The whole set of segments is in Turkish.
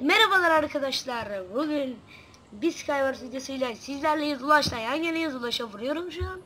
Merhabalar arkadaşlar. Bugün bir Skywars videosuyla sizlerleyiz. Ulaş'la yan yanayız. Ulaş'a vuruyorum şu an.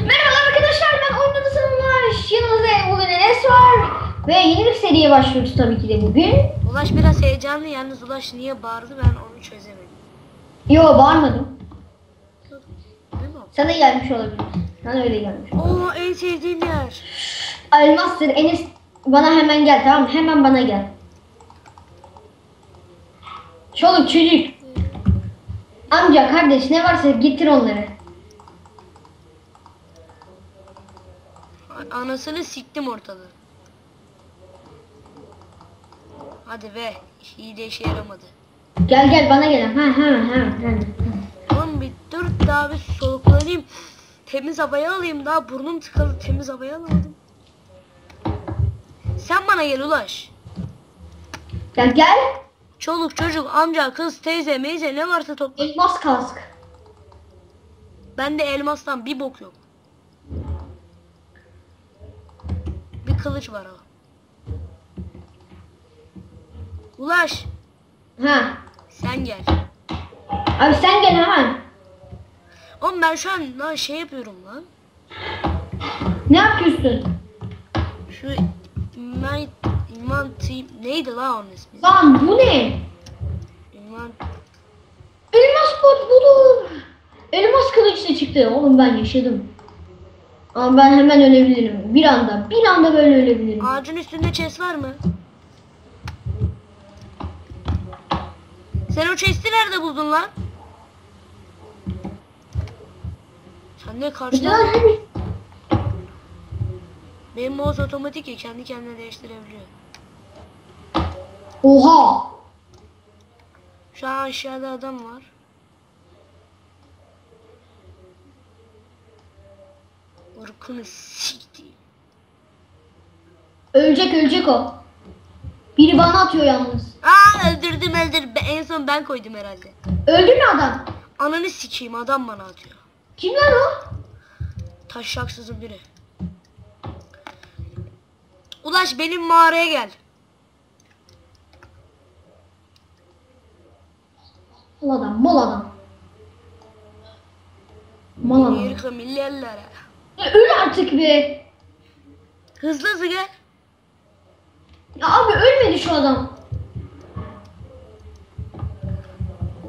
Merhaba arkadaşlar ben Oyun Odası'nın Ulaş. Yanımızda bugün Enes var. Ve yeni bir seriye başlıyoruz tabii ki de bugün. Ulaş biraz heyecanlı. Yalnız Ulaş niye bağırdı ben onu çözemedim. Yo bağırmadım. Sana gelmiş olabilir. Sana öyle gelmiş. Oo en sevdiğim yer. Elmastır Enes bana hemen gel tamam mı? Hemen bana gel. Çoluk çocuk. Amca kardeş ne varsa getir onları. Anasını siktim ortalığı. Hadi be. Hile işe yaramadı. Gel gel bana gel. Ha ha ha. ha. Oğlum bir dur daha bir soluklanayım. Temiz havayı alayım daha burnum tıkalı temiz havayı alamadım. Sen bana gel Ulaş. Gel gel. Çoluk çocuk amca kız teyze meyze ne varsa topla. Elmas kask. Bende elmastan bir bok yok. Bir kılıç var ama. Ulaş Ha. sen gel. Abi sen gel hemen. Oğlum ben şu an lan şey yapıyorum lan. Ne yapıyorsun? Şu iman, iman team neydi lan onun ismi? Lan bu ne? İman Elmas bot budur. Elmas kılıç da çıktı. Oğlum ben yaşadım. Ama ben hemen ölebilirim. Bir anda. Bir anda böyle ölebilirim. ağacın üstünde chest var mı? Sen o chest'i nerede buldun lan? Sen ne karşıda? Benim mouse otomatik ya kendi kendine değiştirebiliyor. Oha. Şu an aşağıda adam var. Urkunu sikti. Ölecek ölecek o. Biri bana atıyor yalnız. Aa öldürdüm öldürdüm. Ben- En son ben koydum herhalde. Öldü mü adam? Ananı sikeyim adam bana atıyor. Kim lan o? Taşaksızın biri. Ulaş benim mağaraya gel. Mal adam, mal adam. Mal adam. Yürü milyarlara. Öl artık be. Hızlı hızlı gel. Ya abi ölmedi şu adam.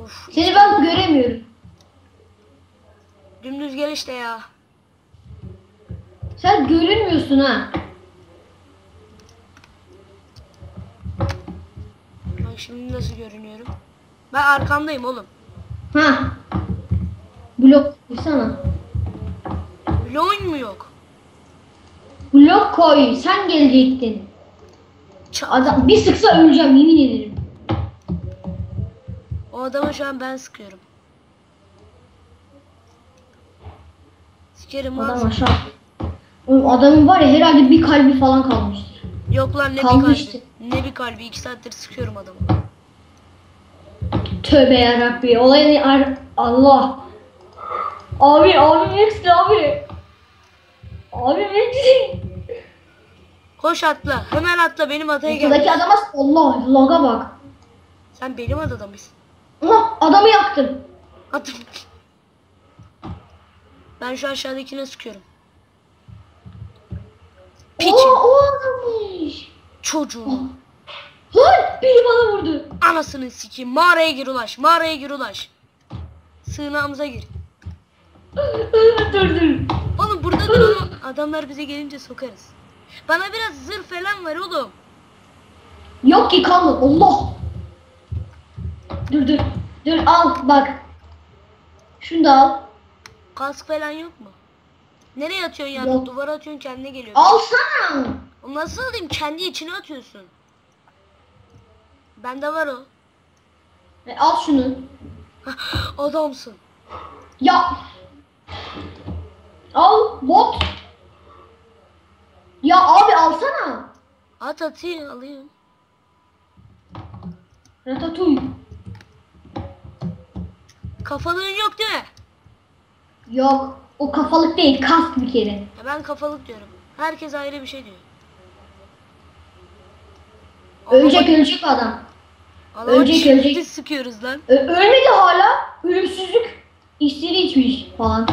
Of, Seni ben göremiyorum. dümdüz gel işte ya. Sen görünmüyorsun ha. Bak şimdi nasıl görünüyorum. Ben arkandayım oğlum. Ha. Blok koysana. Bloğun mu yok? Blok koy. Sen gelecektin. Adam bir sıksa öleceğim yemin ederim. o adama şu an ben sıkıyorum. Sikerim Adam lan. aşağı. Oğlum adamın var ya herhalde bir kalbi falan kalmıştır. Yok lan ne bir Kalmıştı. kalbi. Ne bir kalbi. iki saattir sıkıyorum adamı. Tövbe yarabbi. Olayını ar Allah. Abi abi Max'li abi. Abi Max'li. Koş atla. Hemen atla benim adaya gel. Ortadaki adama Allah laga bak. Sen benim adada mısın? Aha adamı yaktım. Atım. Ben şu aşağıdakine sıkıyorum. Piçim. Oo, o adammış. Çocuğu. Lan biri bana vurdu. Anasını sikeyim. Mağaraya gir ulaş. Mağaraya gir ulaş. Sığınağımıza gir. Dur dur. Oğlum burada dur oğlum. Adamlar bize gelince sokarız. Bana biraz zırh falan var oğlum. Yok ki kaldı. Allah. Dur dur. Dur al bak. Şunu da al. Kask falan yok mu? Nereye atıyorsun ya? Yok. Duvara atıyorsun kendine geliyor. Alsana. O nasıl alayım? Kendi içine atıyorsun. Bende var o. E, al şunu. Adamsın. Ya. Al bot. Ya abi alsana. At atayım alayım. Ratatouille. Kafalığın yok değil mi? Yok. O kafalık değil. Kask bir kere. Ya ben kafalık diyorum. Herkes ayrı bir şey diyor. Ölecek ölecek adam. Ölecek, ölecek. sıkıyoruz lan. Ö- ölmedi hala. Ölümsüzlük iksiri içmiş falan.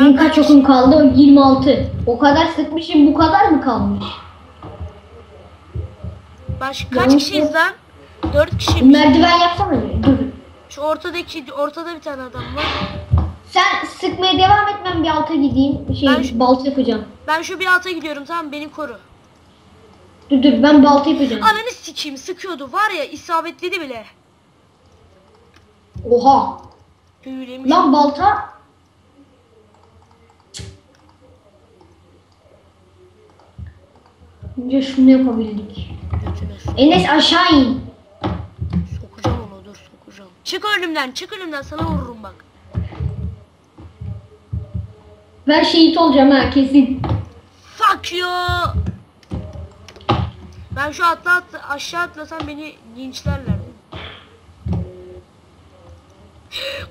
Benim kaç okum kaldı? 26. O kadar sıkmışım bu kadar mı kalmış? Baş, kaç Yanlış kişiyiz mı? lan? 4 kişiymiş. Merdiven yapsana bir. Dur. Şu ortadaki ortada bir tane adam var. Sen sıkmaya devam et ben bir alta gideyim. Şey Ben şu- balta yapacağım. Ben şu bir alta gidiyorum tamam mı? beni koru. Dur dur ben balta yapacağım. Ananı sikeyim sıkıyordu var ya isabetledi bile. Oha. Büyülemiş. Lan balta. Önce şunu yapabildik. Götüne sok- Enes aşağı in. sokacağım onu dur sokacağım. Çık önümden çık önümden sana vururum bak. Ben şehit olacağım ha kesin. Fuck you. Ben şu atla, atla aşağı atlasam beni linçlerler.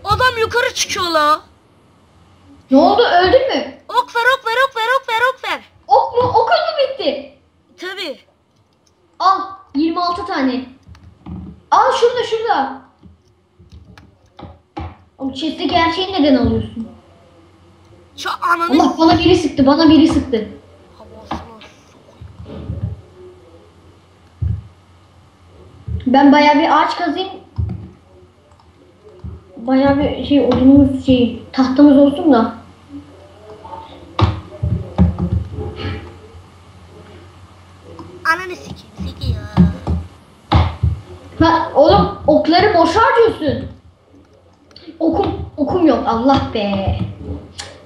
Adam yukarı çıkıyor la. Ne oldu öldün mü? Ok ver ok ver ok ver ok ver ok ver. Ok mu? Ok mu bitti? Tabi. Al 26 tane. Al şurada şurada. Oğlum chest'teki her şeyi neden alıyorsun? Şu ananı Allah bana biri sıktı bana biri sıktı. Ben bayağı bir ağaç kazayım. Bayağı bir şey odunumuz şey tahtamız olsun da. Ananı sikeyim sikiyor. Ha oğlum okları boş harcıyorsun. Okum okum yok Allah be.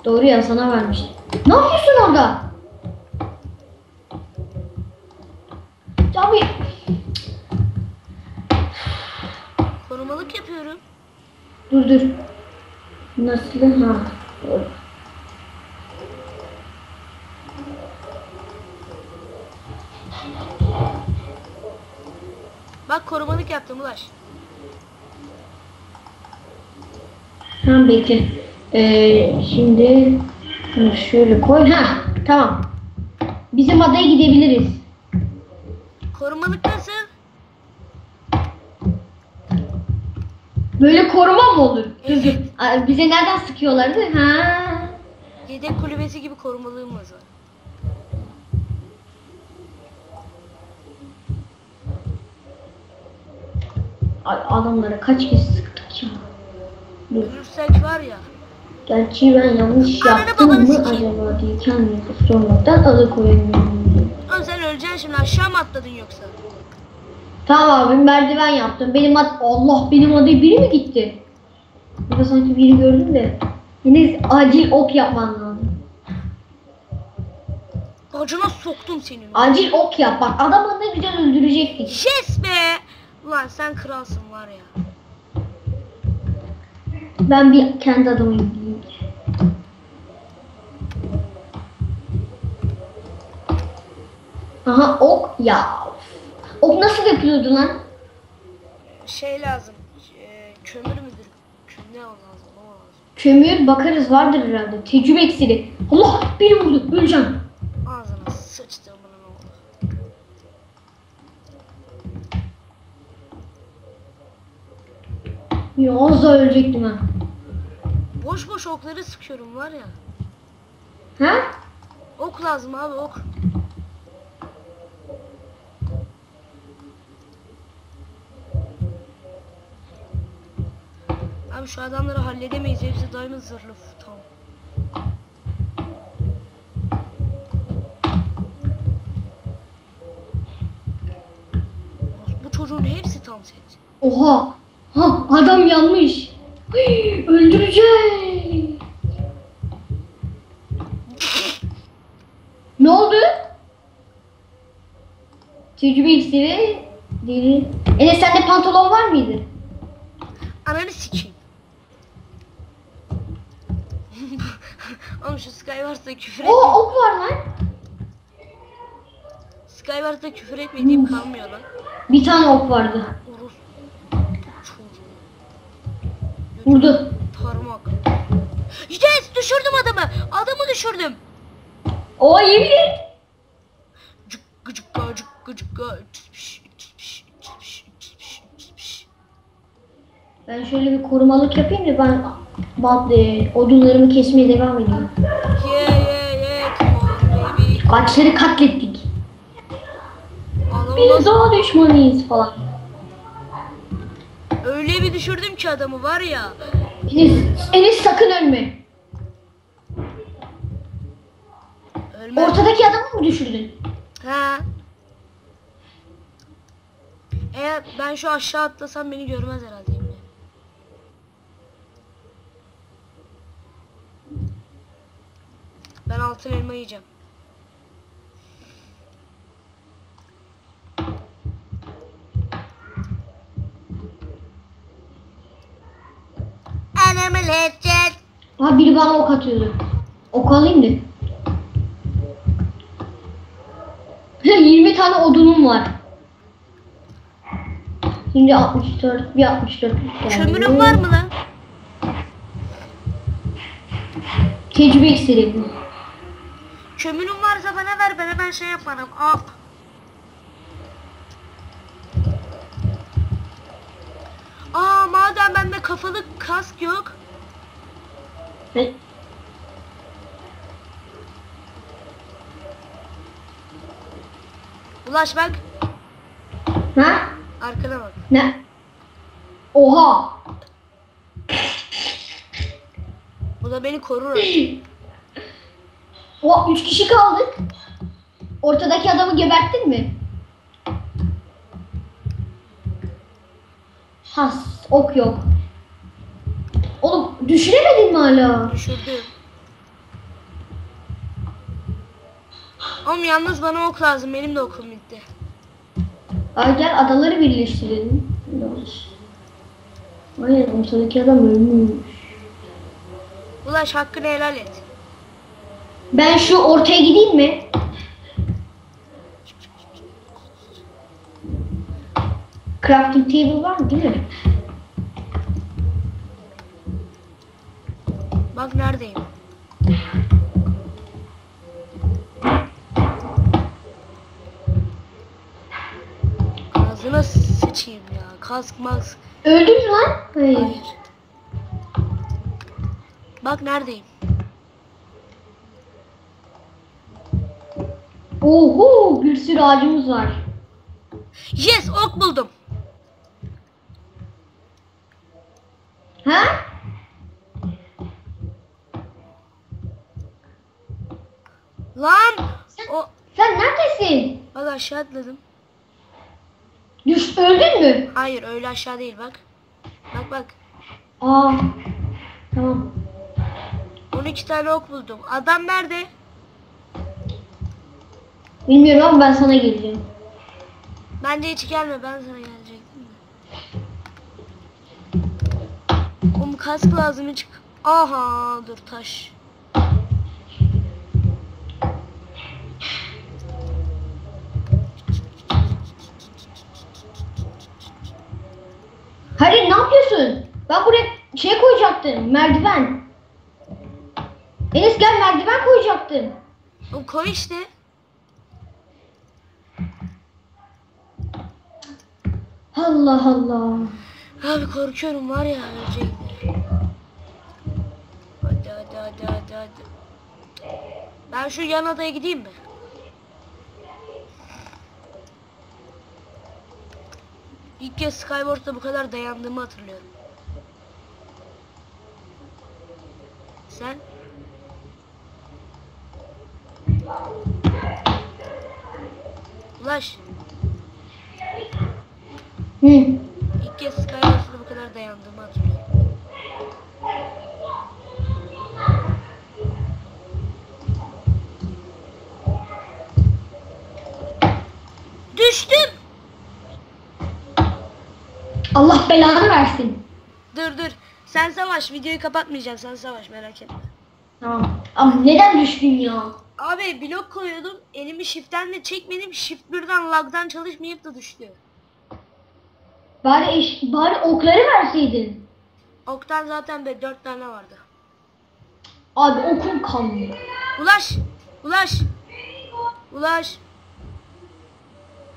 Doğru ya sana vermiş. Ne yapıyorsun orada? Abi Korumalık yapıyorum. dur dur. Nasıl ha? Doğru. Bak korumalık yaptım Ulaş. Tamam bekle. Ee, şimdi şöyle koy. Ha tamam. Bizim adaya gidebiliriz. Korumalık nasıl? Böyle koruma mı olur? Dur dur. Aa, Bize nereden sıkıyorlardı? Ha. Yedek kulübesi gibi korumalığım var. Adamlara kaç kez sıktık ya. Dur. Ölürsek var ya. Gerçi ben yanlış Ananı yaptım mı sikeyim. acaba diye kendimi sormaktan alıkoyamıyorum. Oğlum sen öleceksin şimdi aşağı mı atladın yoksa? Tamam abi merdiven yaptım. Benim ad Allah benim adaya biri mi gitti? Burada sanki biri gördüm de. Yine acil ok yapman lazım. Bacına soktum seni. Acil ok yap bak adamı ne güzel öldürecektik. Yes be! Ulan sen kralsın var ya. Ben bir kendi adamı yükleyeyim. Aha ok ya. Ok nasıl yapılıyordu lan? Şey lazım. e, kömür müdür? Kö- Ne o lazım? O lazım. Kömür bakarız vardır herhalde. Tecrübe eksiri. Allah beni vurdu. Öleceğim. Ağzına sıçtı amına ne oldu? Ya az daha ölecektim ha. Boş boş okları sıkıyorum var ya. Ha? Ok lazım abi ok. Abi şu adamları halledemeyiz. Hepsi diamond zırhlı. Tamam. Bu çocuğun hepsi tam set. Oha. Ha adam yanmış. Hii, Öldürecek. ne oldu? Tecrübe iksiri. Deri. Enes sende pantolon var mıydı? Ananı sikeyim. Oğlum şu Skywars'ta küfür Oo etme. ok var lan. Skywars'ta küfür etmediğim kalmıyor lan. Bir tane ok vardı. Vurdu. Parmak. Yes düşürdüm adamı. Adamı düşürdüm. O et. Cuk gıcık gıcık cukka. Ben şöyle bir korumalık yapayım da ben bant, e, odunlarımı kesmeye devam edeyim. Yeah yeah yeah come on baby. Ağaçları katlettik. Biz doğa düşmanıyız falan. Öyle bir düşürdüm ki adamı var ya. Enes, Enes sakın ölme. Ölmez. Ortadaki adamı mı düşürdün? Ha. Eğer ben şu aşağı atlasam beni görmez herhalde şimdi. Ben altın elma yiyeceğim. Lezzet. Ha biri bana ok atıyordu. Ok alayım da. 20 tane odunum var. Şimdi 64, bir 64 geldi. Kömürün var mı lan? Tecrübe iksiri bu. Kömürün varsa bana ver ben hemen şey yaparım. Al. Aa madem bende kafalı kask yok. Ne? Ulaş bak. Ha? Arkana bak. Ne? Oha! Bu da beni korur. O 3 kişi kaldık. Ortadaki adamı geberttin mi? Has, ok yok. Oğlum düşüremedin mi hala? Düşürdü. Oğlum yalnız bana ok lazım. Benim de okum bitti. Ay gel adaları birleştirelim. Aynen ortadaki adam ölmüş. Ulaş hakkını helal et. Ben şu ortaya gideyim mi? Crafting table var mı değil mi? Bak neredeyim. Ağzına sıçayım ya. Kask mask. Öldün mü lan? Hayır. Hayır. Bak neredeyim. Oho bir sürü ağacımız var. Yes ok buldum. Ha? Lan. O. Sen neredesin? Bak aşağı atladım. Düş öldün mü? Hayır öyle aşağı değil bak. Bak bak. Aa. Tamam. 12 tane ok buldum. Adam nerede? Bilmiyorum ama ben sana geleceğim. Bence hiç gelme ben sana gelecektim de. Oğlum kask lazım hiç. Aha dur taş. Hayır ne yapıyorsun? Ben buraya şey koyacaktım. Merdiven. Enes gel merdiven koyacaktım. O koy işte. Allah Allah. Abi korkuyorum var ya ölecekti. Hadi hadi hadi hadi hadi. Ben şu yan adaya gideyim mi? İlk kez Skyward'da bu kadar dayandığımı hatırlıyorum. Sen? Ulaş. Hı. İlk kez Skyward'da bu kadar dayandığımı hatırlıyorum. Düştüm. Allah belanı versin. Dur dur. Sen savaş. Videoyu kapatmayacağım. Sen savaş merak etme. Tamam. Ama neden düştün ya? Abi blok koyuyordum. Elimi shift'ten de çekmedim. Shift birden lag'dan çalışmayıp da düştü. Bari eş, bari okları verseydin. Oktan zaten be 4 tane vardı. Abi okum kalmıyor. Ulaş. Ulaş. Ulaş.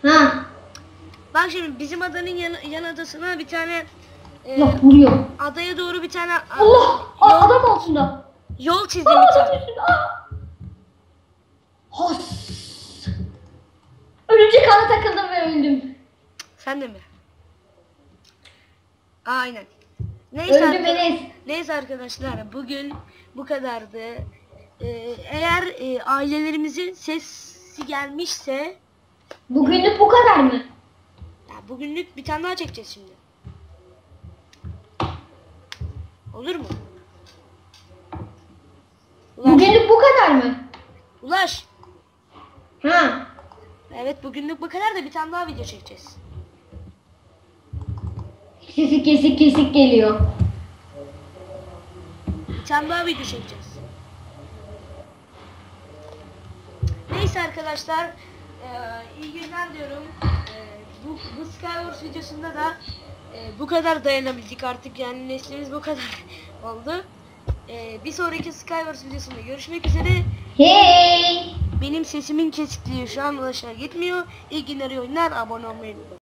Ha. Bak şimdi bizim adanın yan, yan adasına bir tane e, Bak vuruyor. adaya doğru bir tane Allah! Aa, adam altında. yol çizdim Aa, bir adam tane. üstünde. Aa. Has. Örümcek ağına takıldım ve öldüm. Sen de mi? Aynen. Neyse, Öldüm arka- Enes. neyse arkadaşlar bugün bu kadardı. Ee, eğer e, ailelerimizin sesi gelmişse Bugünlük bu kadar mı? Bugünlük bir tane daha çekeceğiz şimdi. Olur mu? Ulaş. Bugünlük bu kadar mı? Ulaş. Ha. Evet bugünlük bu kadar da bir tane daha video çekeceğiz. Sesi kesik kesik geliyor. Bir tane daha video çekeceğiz. Neyse arkadaşlar eee, iyi günler diyorum. Bu, bu Skywars videosunda da eee, bu kadar dayanabildik artık yani neslimiz bu kadar oldu. Eee, bir sonraki Skywars videosunda görüşmek üzere. Hey. Benim sesimin kesikliği şu an ulaşına gitmiyor. İyi günler oyunlar abone olmayı unutmayın.